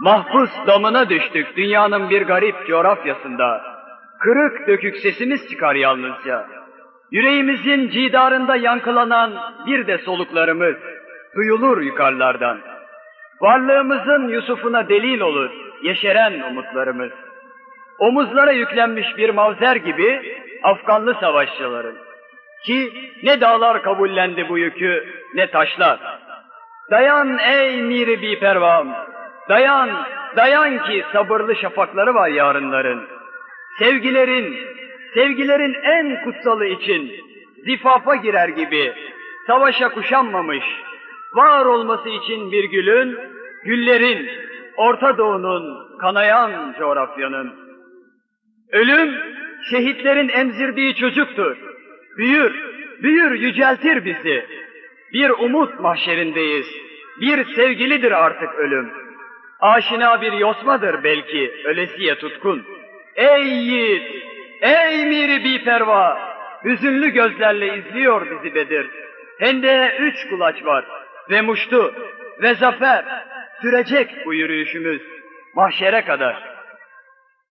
Mahpus damına düştük dünyanın bir garip coğrafyasında. Kırık dökük sesimiz çıkar yalnızca. Yüreğimizin cidarında yankılanan bir de soluklarımız duyulur yukarılardan. Varlığımızın Yusuf'una delil olur yeşeren umutlarımız. Omuzlara yüklenmiş bir mavzer gibi Afganlı savaşçıların. Ki ne dağlar kabullendi bu yükü ne taşlar. Dayan ey miri bi pervam. Dayan, dayan ki sabırlı şafakları var yarınların. Sevgilerin, sevgilerin en kutsalı için zifafa girer gibi savaşa kuşanmamış, var olması için bir gülün, güllerin, Orta Doğu'nun, kanayan coğrafyanın. Ölüm, şehitlerin emzirdiği çocuktur. Büyür, büyür yüceltir bizi. Bir umut mahşerindeyiz. Bir sevgilidir artık ölüm. Aşina bir yosmadır belki, ölesiye tutkun. Ey yiğit, ey miri bi perva, hüzünlü gözlerle izliyor bizi Bedir. Hende'ye üç kulaç var ve muştu ve zafer. Sürecek bu yürüyüşümüz mahşere kadar.